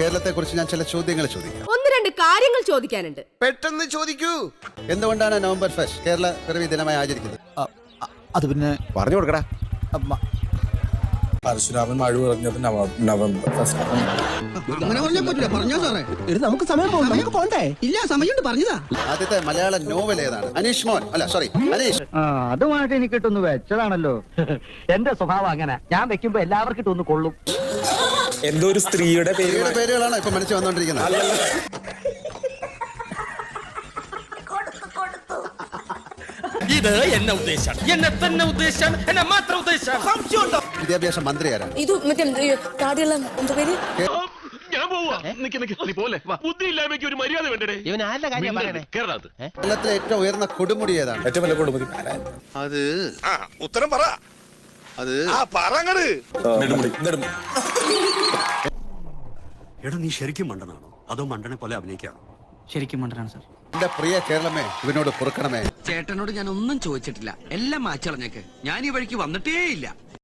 കേരളത്തെ കുറിച്ച് ഞാൻ ചില ചോദ്യങ്ങൾ ചോദിക്കാം. ഒന്ന് രണ്ട് കാര്യങ്ങൾ ചോദിക്കാനുണ്ട്. പെട്ടെന്ന് ചോദിക്കൂ. എന്തുകൊണ്ടാണ് നവംബർ ഫസ്റ്റ് കേരള പിറവി ദിനമായി ആചരിക്കുന്നത്? അത് പിന്നെ പറഞ്ഞു കൊടുക്കടാ. പരശുരാമൻ മഴ പറഞ്ഞത് നവംബർ ഫസ്റ്റ്. അങ്ങനെ പറഞ്ഞാൽ പറ്റില്ല പറഞ്ഞോ സാറേ. നമുക്ക് സമയം പോകും നമുക്ക് പോണ്ടേ? ഇല്ല സമയമുണ്ട് പറഞ്ഞതാ. ആദ്യത്തെ മലയാള നോവൽ ഏതാണ്? അനീഷ് മോൻ. അല്ല സോറി അനീഷ്. ആ അതുമായിട്ട് എനിക്ക് ഇട്ടൊന്ന് വെച്ചതാണല്ലോ. എന്റെ സ്വഭാവം അങ്ങനെ. ഞാൻ വെക്കുമ്പോ എല്ലാവർക്കും ഇട്ടൊന്ന് കൊള്ളും. എന്തോ ഒരു സ്ത്രീയുടെ പേര് സ്ത്രീയുടെ പേരുകളാണ് ഇപ്പൊ മനസ്സിൽ വന്നോണ്ടിരിക്കുന്നത്? ഇത് എന്നെ ഉദ്ദേശാണ്. എന്നെ തന്നെ ഉദ്ദേശാണ്. എന്നെ മാത്രം ഉദ്ദേശാണ്. വിദ്യാഭ്യാസ മന്ത്രി ആരാണ്? ഇത് മറ്റേ എന്താ പേര്? ഞാൻ പോവാ. നിക്ക് നിക്ക്. നീ പോലെ. ബുദ്ധി ഇല്ലായ്മയ്ക്ക് ഒരു മര്യാദ വേണ്ടേ ഇവൻ ആരുടെ കാര്യം പറയണേ? കേരളത്ത്. കേരളത്തിലെ ഏറ്റവും ഉയർന്ന കൊടുമുടി ഏതാണ്? ഏറ്റവും വലിയ കൊടുമുടി അത് ഉത്തരം പറ. അത് ആ പറങ്ങട് നെടുമുടി നെടുമുടി. എടാ നീ ശരിക്കും മണ്ടനാണോ? അതോ മണ്ടനെ പോലെ അഭിനയിക്കാണോ? ശരിക്കും മണ്ടനാണ് സാർ. എന്റെ പ്രിയ കേരളമേ ഇവനോട് പൊറുക്കണമേ. ചേട്ടനോട് ഞാൻ ഒന്നും ചോദിച്ചിട്ടില്ല. എല്ലാം മാച്ചളഞ്ഞേക്ക്. ഞാൻ ഈ വഴിക്ക് വന്നിട്ടേ ഇല്ല